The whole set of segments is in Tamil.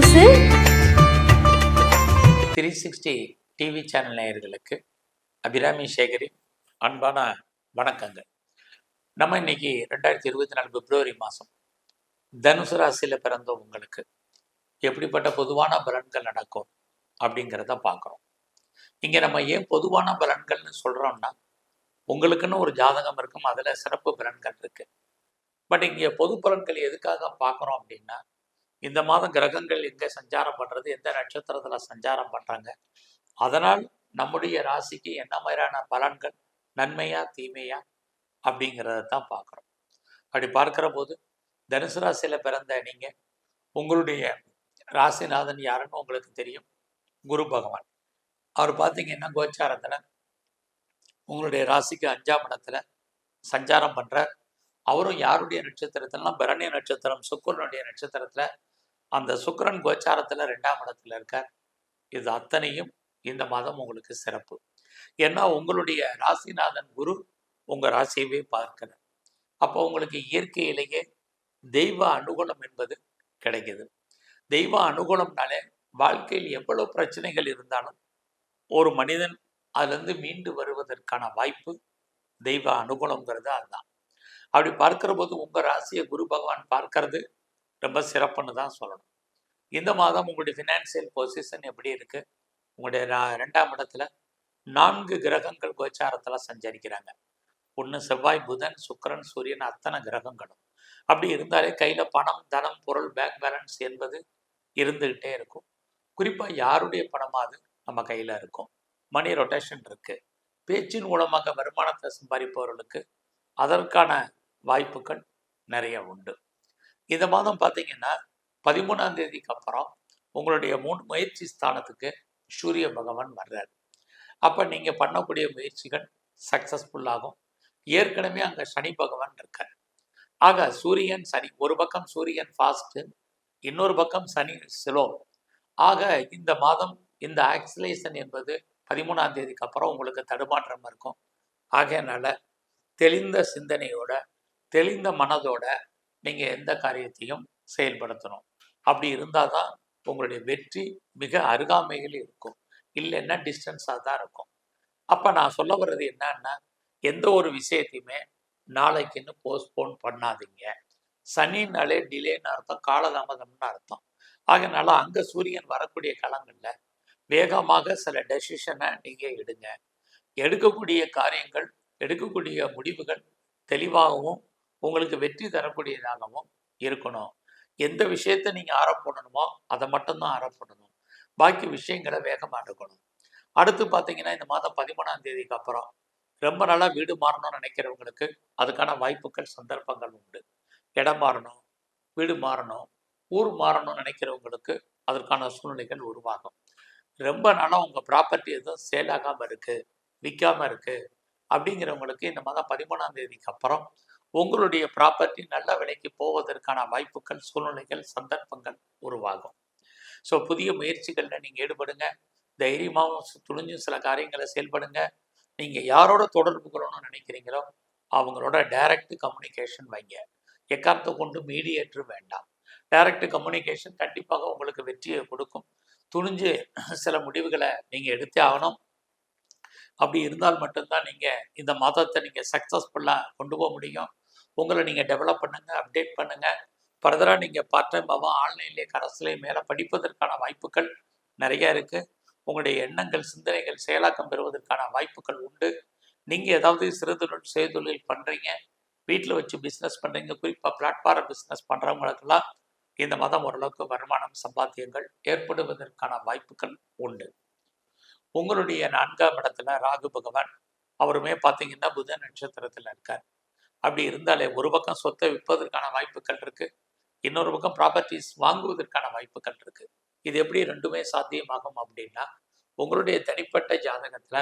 News three sixty TV channel நேயர்களுக்கு அபிராமி சேகரின் அன்பான வணக்கங்கள். நம்ம இன்னைக்கு ரெண்டாயிரத்தி இருபத்தி நாலு பிப்ரவரி மாதம் தனுசு ராசியில் பிறந்த உங்களுக்கு எப்படிப்பட்ட பொதுவான பலன்கள் நடக்கும் அப்படிங்கிறத பார்க்குறோம். இங்கே நம்ம ஏன் பொதுவான பலன்கள்னு சொல்கிறோம்னா உங்களுக்குன்னு ஒரு ஜாதகம் இருக்கும் அதில் சிறப்பு பலன்கள் இருக்கு. பட் இங்கே பொது பலன்கள் எதுக்காக பார்க்குறோம் அப்படின்னா இந்த மாதம் கிரகங்கள் எங்கே சஞ்சாரம் பண்ணுறது எந்த நட்சத்திரத்தில் சஞ்சாரம் பண்ணுறாங்க அதனால் நம்முடைய ராசிக்கு என்ன மாதிரியான பலன்கள் நன்மையா தீமையா அப்படிங்கிறத தான் பார்க்குறோம். அப்படி பார்க்கிற போது தனுசு ராசியில் பிறந்த நீங்கள் உங்களுடைய ராசிநாதன் யாருன்னு உங்களுக்கு தெரியும். குரு பகவான். அவர் பார்த்தீங்கன்னா கோச்சாரத்தில் உங்களுடைய ராசிக்கு அஞ்சாம் இடத்துல சஞ்சாரம் பண்ணுறார் அவரும் யாருடைய நட்சத்திரத்திலாம் பரணி நட்சத்திரம் சுக்கரனுடைய நட்சத்திரத்தில் அந்த சுக்கரன் கோச்சாரத்தில் ரெண்டாம் இடத்துல இருக்கார். இது அத்தனையும் இந்த மாதம் உங்களுக்கு சிறப்பு. ஏன்னா உங்களுடைய ராசிநாதன் குரு உங்கள் ராசியவே பார்க்கிறார். அப்போ உங்களுக்கு இயற்கையிலேயே தெய்வ அனுகூலம் என்பது கிடைக்குது. தெய்வ அனுகூலம்னாலே வாழ்க்கையில் எவ்வளவு பிரச்சனைகள் இருந்தாலும் ஒரு மனிதன் அதுலேருந்து மீண்டு வருவதற்கான வாய்ப்பு தெய்வ அனுகூலங்கிறது அதுதான். அப்படி பார்க்கிற போது உங்கள் ராசியை குரு பகவான் பார்க்கறது ரொம்ப சிறப்புன்னு தான் சொல்லணும். இந்த மாதம் உங்களுடைய ஃபினான்சியல் பொசிஷன் எப்படி இருக்குது உங்களுடைய ரா- ரெண்டாம் இடத்துல நான்கு கிரகங்கள் கோச்சாரத்தில் சஞ்சரிக்கிறாங்க. ஒன்று செவ்வாய் புதன் சுக்கிரன் சூரியன் அத்தனை கிரகங்களும். அப்படி இருந்தாலே கையில் பணம் தனம் பொருள் பேங்க் பேலன்ஸ் என்பது இருந்துகிட்டே இருக்கும். குறிப்பாக யாருடைய பணமாவது நம்ம கையில் இருக்கும். மணி ரொட்டேஷன் இருக்குது பேச்சின் மூலமாக வருமானத்தை சம்பாதிப்பவர்களுக்கு அதற்கான வாய்ப்புகள் நிறைய உண்டு. இந்த மாதம் பார்த்தீங்கன்னா பதிமூணாம் தேதிக்கு அப்புறம் உங்களுடைய மூணு முயற்சி ஸ்தானத்துக்கு சூரிய பகவான் வர்றார். அப்போ நீங்கள் பண்ணக்கூடிய முயற்சிகள் சக்ஸஸ்ஃபுல்லாகும் ஏற்கனவே அங்கே சனி பகவான் இருக்கார். ஆக சூரியன் சனி ஒரு பக்கம் சூரியன் ஃபாஸ்ட்டு இன்னொரு பக்கம் சனி ஸ்லோ ஆக இந்த மாதம் இந்த ஆக்சிலேஷன் என்பது பதிமூணாம் தேதிக்கு அப்புறம் உங்களுக்கு தடுமாற்றம் இருக்கும். ஆகையனால தெளிந்த சிந்தனையோட தெளிந்த மனதோட நீங்கள் எந்த காரியத்தையும் செயல்படுத்தணும். அப்படி இருந்தால் தான் உங்களுடைய வெற்றி மிக அருகாமையில் இருக்கும். இல்லைன்னா டிஸ்டன்ஸாக தான் இருக்கும். அப்போ நான் சொல்ல வர்றது என்னன்னா எந்த ஒரு விஷயத்தையுமே நாளைக்குன்னு போஸ்ட்போன் பண்ணாதீங்க. சனினாலே டிலேன்னு அர்த்தம் காலதாமதம்னு அர்த்தம். ஆகினால அங்கே சூரியன் வரக்கூடிய காலங்களில் வேகமாக சில டெசிஷனை நீங்கள் எடுங்க. எடுக்கக்கூடிய காரியங்கள் எடுக்கக்கூடிய முடிவுகள் தெளிவாகவும் உங்களுக்கு வெற்றி தரக்கூடியதாகவும் இருக்கணும். எந்த விஷயத்தை நீங்கள் ஆரப்படணுமோ அதை மட்டும்தான் ஆரப்படணும். பாக்கி விஷயங்களை வேகமாக எடுக்கணும். அடுத்து பார்த்தீங்கன்னா இந்த மாதம் பதிமூணாம் தேதிக்கு அப்புறம் ரொம்ப நாளாக வீடு மாறணும்னு நினைக்கிறவங்களுக்கு அதுக்கான வாய்ப்புகள் சந்தர்ப்பங்கள் உண்டு. இடம் மாறணும் வீடு மாறணும் ஊர் மாறணும்னு நினைக்கிறவங்களுக்கு அதற்கான சூழ்நிலைகள் உருவாகும். ரொம்ப நாளாக உங்கள் ப்ராப்பர்ட்டி எதுவும் சேல் ஆகாமல் இருக்குது விற்காமல் இருக்குது அப்படிங்கிறவங்களுக்கு இந்த மாதம் பதிமூணாம் தேதிக்கு அப்புறம் உங்களுடைய ப்ராப்பர்ட்டி நல்ல விலைக்கு போவதற்கான வாய்ப்புகள் சூழ்நிலைகள் சந்தர்ப்பங்கள் உருவாகும். ஸோ புதிய முயற்சிகளில் நீங்கள் ஈடுபடுங்க. தைரியமாகவும் துணிஞ்சும் சில காரியங்களை செயல்படுங்க. நீங்கள் யாரோட தொடர்பு கொள்ளணும்னு நினைக்கிறீங்களோ அவங்களோட டைரக்ட் கம்யூனிகேஷன் வைங்க. எக்காரத்தை கொண்டு மீடியேட்டர் வேண்டாம். டைரக்ட் கம்யூனிகேஷன் கண்டிப்பாக உங்களுக்கு வெற்றியை கொடுக்கும். துணிஞ்சு சில முடிவுகளை நீங்கள் எடுத்தே ஆகணும். அப்படி இருந்தால் மட்டும்தான் நீங்கள் இந்த மாதத்தை நீங்கள் சக்ஸஸ்ஃபுல்லாக கொண்டு போக முடியும். உங்களை நீங்கள் டெவலப் பண்ணுங்கள் அப்டேட் பண்ணுங்கள் ஃபர்தராக நீங்கள் பார்ட் டைமாகவும் ஆன்லைன்லேயே கரஸ்லேயே மேலே படிப்பதற்கான வாய்ப்புகள் நிறைய இருக்குது உங்களுடைய எண்ணங்கள் சிந்தனைகள் செயலாக்கம் பெறுவதற்கான வாய்ப்புகள் உண்டு. நீங்கள் ஏதாவது சிறுதொழில் சுயதொழில் பண்ணுறீங்க வீட்டில் வச்சு பிஸ்னஸ் பண்ணுறீங்க குறிப்பாக பிளாட்ஃபார்ம் பிஸ்னஸ் பண்ணுறவங்களுக்கெல்லாம் இந்த மாதம் ஓரளவுக்கு வருமானம் சம்பாத்தியங்கள் ஏற்படுவதற்கான வாய்ப்புகள் உண்டு. உங்களுடைய நான்காம் இடத்துல ராகு பகவான் அவருமே பார்த்தீங்கன்னா புத நட்சத்திரத்தில் இருக்கார். அப்படி இருந்தாலே ஒரு பக்கம் சொத்தை விற்பதற்கான வாய்ப்புகள் இருக்கு. இன்னொரு பக்கம் ப்ராப்பர்ட்டிஸ் வாங்குவதற்கான வாய்ப்புகள் இருக்கு. இது எப்படி ரெண்டுமே சாத்தியமாகும் அப்படின்னா உங்களுடைய தனிப்பட்ட ஜாதகத்துல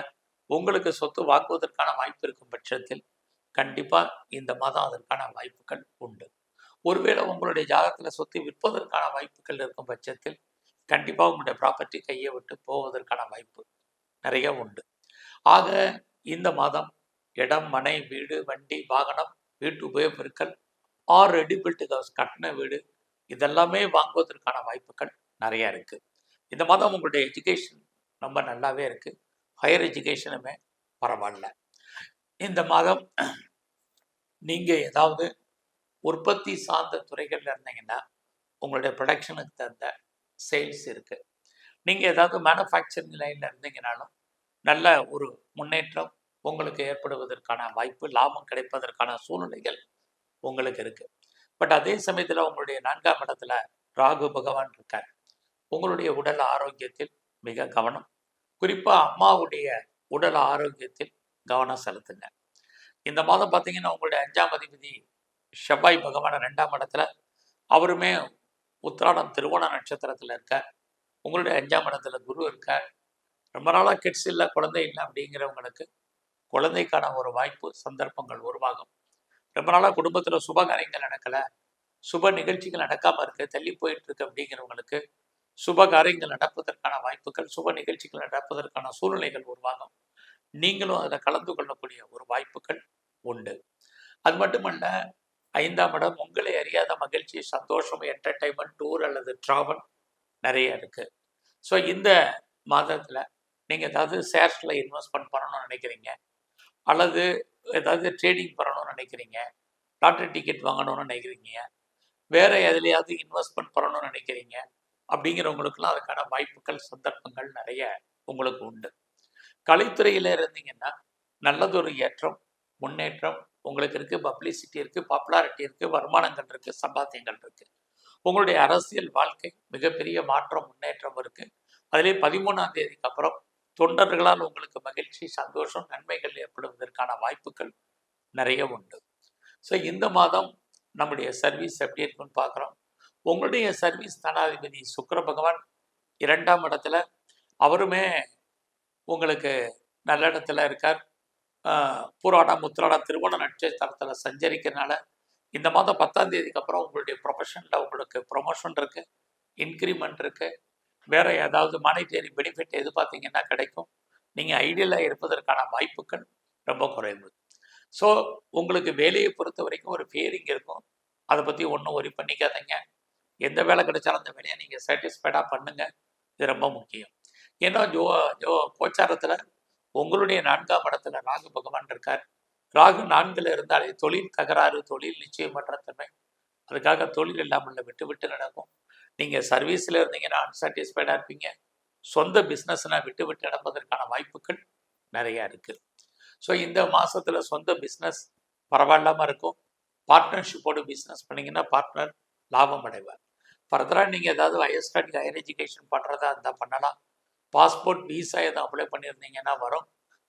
உங்களுக்கு சொத்து வாங்குவதற்கான வாய்ப்பு இருக்கும் பட்சத்தில் கண்டிப்பா இந்த மாதம் அதற்கான வாய்ப்புகள் உண்டு. ஒருவேளை உங்களுடைய ஜாதகத்துல சொத்து விற்பதற்கான வாய்ப்புகள் இருக்கும் பட்சத்தில் கண்டிப்பா உங்களுடைய ப்ராப்பர்ட்டி கையை விட்டு போவதற்கான வாய்ப்பு நிறைய உண்டு. ஆக இந்த மாதம் இடம் மனை வீடு வண்டி வாகனம் வீட்டு உபயோகப்பொருட்கள் ஆர் ரெடி பில்ட் ஹவுஸ் கட்டின வீடு இதெல்லாமே வாங்குவதற்கான வாய்ப்புகள் நிறையா இருக்குது இந்த மாதம் உங்களுடைய எஜுகேஷன் ரொம்ப நல்லாவே இருக்குது ஹையர் எஜுகேஷனுமே பரவாயில்ல. இந்த மாதம் நீங்கள் ஏதாவது உற்பத்தி சார்ந்த துறைகளில் இருந்தீங்கன்னா உங்களுடைய ப்ரொடக்ஷனுக்கு தகுந்த சேல்ஸ் இருக்குது நீங்கள் ஏதாவது மேனுஃபேக்சரிங் லைனில் இருந்தீங்கனாலும் நல்ல ஒரு முன்னேற்றம் உங்களுக்கு ஏற்படுவதற்கான வாய்ப்பு லாபம் கிடைப்பதற்கான சூழ்நிலைகள் உங்களுக்கு இருக்குது பட் அதே சமயத்தில் உங்களுடைய நான்காம் இடத்துல ராகு பகவான் இருக்கார். உங்களுடைய உடல் ஆரோக்கியத்தில் மிக கவனம். குறிப்பாக அம்மாவுடைய உடல் ஆரோக்கியத்தில் கவனம் செலுத்துங்க. இந்த மாதம் பார்த்தீங்கன்னா உங்களுடைய அஞ்சாம் அதிபதி செவ்வாய் பகவான் ரெண்டாம் இடத்துல அவருமே உத்திராடம் திருவோண நட்சத்திரத்தில் இருக்க உங்களுடைய அஞ்சாம் இடத்துல குரு இருக்க ரொம்ப நாளாக கிட்ஸ் இல்லை குழந்தை இல்லை அப்படிங்கிறவங்களுக்கு குழந்தைக்கான ஒரு வாய்ப்பு சந்தர்ப்பங்கள் உருவாகும். ரொம்ப நாளாக குடும்பத்தில் சுப காரியங்கள் நடக்கலை. சுப நிகழ்ச்சிகள் நடக்காமல் இருக்கு தள்ளி போயிட்டு இருக்கு அப்படிங்கிறவங்களுக்கு சுப காரியங்கள் நடப்பதற்கான வாய்ப்புகள் சுப நிகழ்ச்சிகள் நடப்பதற்கான சூழ்நிலைகள் உருவாகும். நீங்களும் அதில் கலந்து கொள்ளக்கூடிய ஒரு வாய்ப்புகள் உண்டு. அது மட்டுமல்ல ஐந்தாம் இடம் உங்களை அறியாத மகிழ்ச்சி சந்தோஷம் என்டர்டைன்மெண்ட் டூர் அல்லது ட்ராவல் நிறைய இருக்குது ஸோ இந்த மாதத்தில் நீங்கள் ஏதாவது ஷேர்ஸில் இன்வெஸ்ட்மெண்ட் பண்ணணும்னு நினைக்கிறீங்க. அல்லது ஏதாவது ட்ரேடிங் பண்ணணும்னு நினைக்கிறீங்க? லாட்ரி டிக்கெட் வாங்கணும்னு நினைக்கிறீங்க? வேறு எதுலையாவது இன்வெஸ்ட்மெண்ட் பண்ணணும்னு நினைக்கிறீங்க? அப்படிங்கிறவங்களுக்குலாம் அதுக்கான வாய்ப்புகள் சந்தர்ப்பங்கள் நிறைய உங்களுக்கு உண்டு. கலைத்துறையில் இருந்தீங்கன்னா நல்லதொரு ஏற்றம் முன்னேற்றம் உங்களுக்கு இருக்குது பப்ளிசிட்டி இருக்குது பாப்புலாரிட்டி இருக்குது வருமானங்கள் இருக்குது சம்பாத்தியங்கள் இருக்குது உங்களுடைய அரசியல் வாழ்க்கை மிகப்பெரிய மாற்றம் முன்னேற்றம் இருக்குது அதிலே பதிமூணாம் தேதிக்கு அப்புறம் தொண்டர்களால் உங்களுக்கு மகிழ்ச்சி சந்தோஷம் நன்மைகள் ஏற்படுவதற்கான வாய்ப்புகள் நிறைய உண்டு. ஸோ இந்த மாதம் நம்முடைய சர்வீஸ் எப்படி இருக்குன்னு பார்க்குறோம். உங்களுடைய சர்வீஸ் தனாதிபதி சுக்கர பகவான் இரண்டாம் இடத்துல அவருமே உங்களுக்கு நல்ல இடத்துல இருக்கார். பூராடம் முத்திராடம் திருவோண நட்சத்திரத்தில் சஞ்சரிக்கிறனால இந்த மாதம் பத்தாம் தேதிக்கு அப்புறம் உங்களுடைய ப்ரொஃபஷனில் உங்களுக்கு ப்ரொமோஷன் இருக்குது இன்க்ரிமெண்ட் இருக்குது வேறு ஏதாவது மானிட்டரி பெனிஃபிட் எது பார்த்தீங்கன்னா கிடைக்கும் நீங்கள் ஐடியலாக இருப்பதற்கான வாய்ப்புகள் ரொம்ப குறைவு. ஸோ உங்களுக்கு வேலையை பொறுத்த வரைக்கும் ஒரு ஃபேரிங் இருக்கும். அதை பற்றி ஒன்றும் ஒரி பண்ணிக்காதீங்க. எந்த வேலை கிடைச்சாலும் அந்த வேலையை நீங்கள் சாட்டிஸ்ஃபைடாக பண்ணுங்கள் இது ரொம்ப முக்கியம். ஏன்னா ஜோ ஜோ கோச்சாரத்தில் உங்களுடைய நான்காம் இடத்துல ராகு பகவான் இருக்கார். ராகு நான்கில் இருந்தாலே தொழில் தகராறு தொழில் நிச்சயமற்ற தன்மை. அதுக்காக தொழில் இல்லாமல் விட்டு விட்டு நடக்கும். நீங்கள் சர்வீஸில் இருந்தீங்கன்னா அன்சாட்டிஸ்ஃபைடாக இருப்பீங்க. சொந்த பிஸ்னஸ்னால் விட்டு விட்டு நடப்பதற்கான வாய்ப்புகள் நிறையா இருக்குது ஸோ இந்த மாதத்தில் சொந்த பிஸ்னஸ் பரவாயில்லாமல் இருக்கும். பார்ட்னர்ஷிப்போடு பிஸ்னஸ் பண்ணிங்கன்னா பார்ட்னர் லாபம் அடைவார். ஃபர்தராக நீங்கள் ஏதாவது ஹையர் ஸ்டடி ஹையர் எஜுகேஷன் பண்ணுறதா இருந்தால் பண்ணலாம். பாஸ்போர்ட் விசா எதுவும் அப்ளை பண்ணியிருந்தீங்கன்னா வரும்.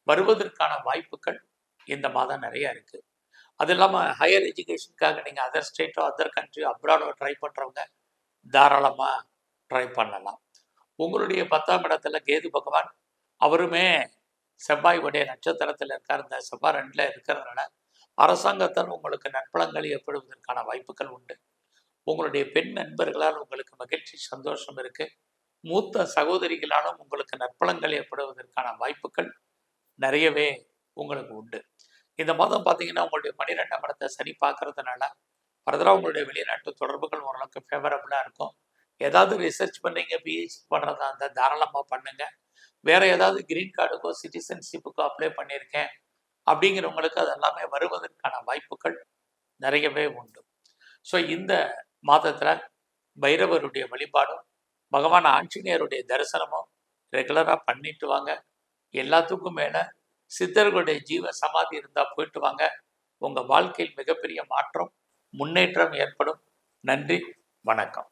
வருவதற்கான வாய்ப்புகள் இந்த மாதம் நிறையா இருக்குது அது இல்லாமல் ஹையர் எஜுகேஷனுக்காக நீங்கள் அதர் ஸ்டேட்டோ அதர் கண்ட்ரியோ அப்ராடோ ட்ரை பண்ணுறவங்க தாராளமாக ட்ரை பண்ணலாம். உங்களுடைய பத்தாம் இடத்துல கேது பகவான் அவருமே செவ்வாயுடைய நட்சத்திரத்தில் இருக்கார். இந்த செவ்வாய் ரெண்டில் இருக்கிறதுனால அரசாங்கத்தால் உங்களுக்கு நற்பலங்கள் ஏற்படுவதற்கான வாய்ப்புகள் உண்டு. உங்களுடைய பெண் நண்பர்களால் உங்களுக்கு மகிழ்ச்சி சந்தோஷம் இருக்குது மூத்த சகோதரிகளாலும் உங்களுக்கு நற்பலங்கள் ஏற்படுவதற்கான வாய்ப்புகள் நிறையவே உங்களுக்கு உண்டு. இந்த மாதம் பார்த்தீங்கன்னா உங்களுடைய பனிரெண்டாம் இடத்தை சனி பார்க்கறதுனால ஃபர்தராக உங்களுடைய வெளிநாட்டு தொடர்புகள் ஓரளவுக்கு ஃபேவரபுளாக இருக்கும். ஏதாவது ரிசர்ச் பண்ணுறீங்க பிஹெச்டி பண்ணுறதா இருந்தால் தாராளமாக பண்ணுங்கள் வேறு ஏதாவது க்ரீன் கார்டுக்கோ சிட்டிசன்ஷிப்புக்கோ அப்ளை பண்ணியிருக்கேன் அப்படிங்கிறவங்களுக்கு அது எல்லாமே வருவதற்கான வாய்ப்புகள் நிறையவே உண்டு. ஸோ இந்த மாதத்தில் பைரவருடைய வழிபாடும் பகவான் ஆஞ்சநேயருடைய தரிசனமும் ரெகுலராக பண்ணிட்டு வாங்க. எல்லாத்துக்கும் மேலே சித்தர்களுடைய ஜீவ சமாதி இருந்தால் போயிட்டு வாங்க. உங்கள் வாழ்க்கையில் மிகப்பெரிய மாற்றம் முன்னேற்றம் ஏற்படும். நன்றி வணக்கம்.